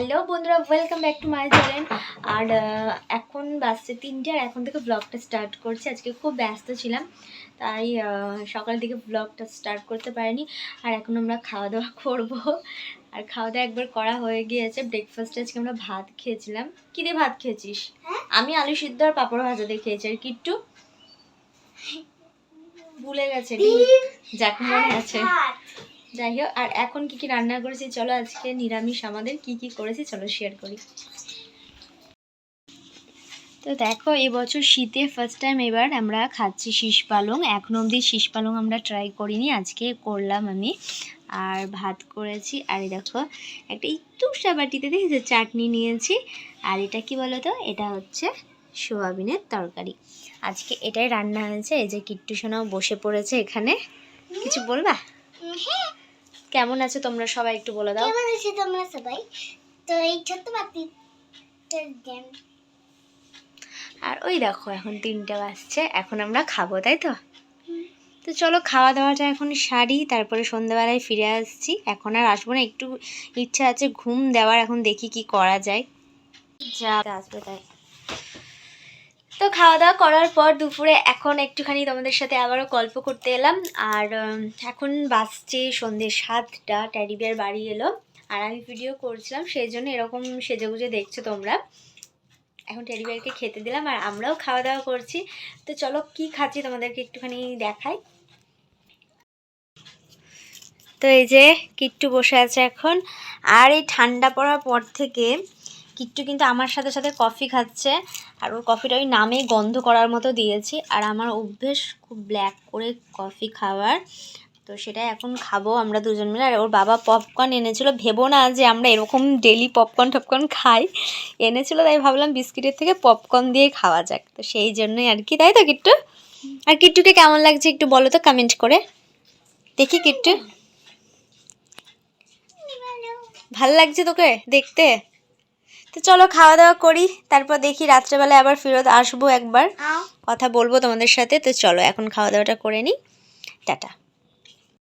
Hello বন্ধুরা welcome back to my channel আর এখন বাজছে তিনটে আর এখন থেকে ব্লগটা স্টার্ট করছি। আজকে খুব ব্যস্ত ছিলাম তাই সকাল থেকে ব্লগটা স্টার্ট করতে পারিনি। আর এখন আমরা খাওয়া দাওয়া করব। আর খাওয়া দাওয়া একবার করা হয়ে গিয়েছে। ব্রেকফাস্টে আজকে আমরা ভাত খেয়েছিলাম। কী দিয়ে ভাত খেয়েছিস? আমি আলু সিদ্ধ আর পাঁপড় ভাজা দিয়ে খেয়েছি। আর কিট্টু? ভুলে গেছে। যাক মনে আছে। যাই হোক, আর এখন কি কি রান্না করেছি, চলো আজকে নিরামিষ আমাদের কি কি করেছি, চলো শেয়ার করি। তো দেখো, এবছর শীতে ফার্স্ট টাইম এবার আমরা খাচ্ছি শীষ পালং। এখন অবধি শীষ পালং আমরা ট্রাই করিনি, আজকে করলাম আমি। আর ভাত করেছি, আর দেখো, একটা একটু বাটিতে দেখেছ চাটনি নিয়েছি। আর এটা কি বলো তো এটা হচ্ছে সোয়াবিনের তরকারি। আজকে এটাই রান্না হয়েছে, এই যে কিট্টু সোনাও বসে পড়েছে এখানে। কিছু বলবা? কেমন আছো তোমরা সবাই একটু বলে দাও। কেমন আছো তোমরা সবাই? তো এই ছোট্ট বাতি আর ওই দেখো এখন তিনটে বাজছে এখন আমরা খাব তাই তো? তো চলো খাওয়া দাওয়াটা এখন সারি তারপরে সন্ধ্যাবেলায় ফিরে আসছি। এখন আর আসব না একটু ইচ্ছা আছে ঘুম দেওয়ার এখন দেখি কি করা যায়। যা আসবে তাই। তো খাওয়া দাওয়া করার পর দুপুরে এখন একটুখানি তোমাদের সাথে আবারও গল্প করতে এলাম। আর এখন বাসছে সন্ধ্যে সাতটা ট্যাডি বিয়ার বাড়ি এলো। আর আমি ভিডিও করছিলাম, সেই জন্য এরকম সেজে গুজে দেখছ তোমরা। এখন টেডি বিয়ারকে খেতে দিলাম আর আমরাও খাওয়া দাওয়া করছি। তো চলো, কি খাচ্ছি তোমাদেরকে একটুখানি দেখাই। তো এই যে, কিট্টু বসে আছে এখন। আর এই ঠান্ডা পড়ার পর থেকে কিট্টু কিন্তু আমার সাথে সাথে কফি খাচ্ছে। আর ওর কফিটা ওই নামে গন্ধ করার মতো দিয়েছি। আর আমার অভ্যেস খুব ব্ল্যাক করে কফি খাওয়ার। তো সেটাই এখন খাব আমরা দুজন মিলে। আর ওর বাবা পপকর্ন এনেছিল। ভেবো না যে আমরা এরকম ডেলি পপকর্ন টপকর্ন খাই। এনেছিল, তাই ভাবলাম বিস্কিটের থেকে পপকর্ন দিয়ে খাওয়া যাক। তো সেই জন্যই আর কি। তাই তো, কিট্টু? আর কিট্টুকে কেমন লাগছে একটু বলো তো কমেন্ট করে। দেখি, কিট্টু। ভালো লাগছে তোকে দেখতে? তো চলো খাওয়া দাওয়া করি তারপর দেখি রাত্রেবেলায় আবার ফেরত আসব একবার। কথা বলব তোমাদের সাথে তো চলো এখন খাওয়া দাওয়াটা করে নিই। টাটা।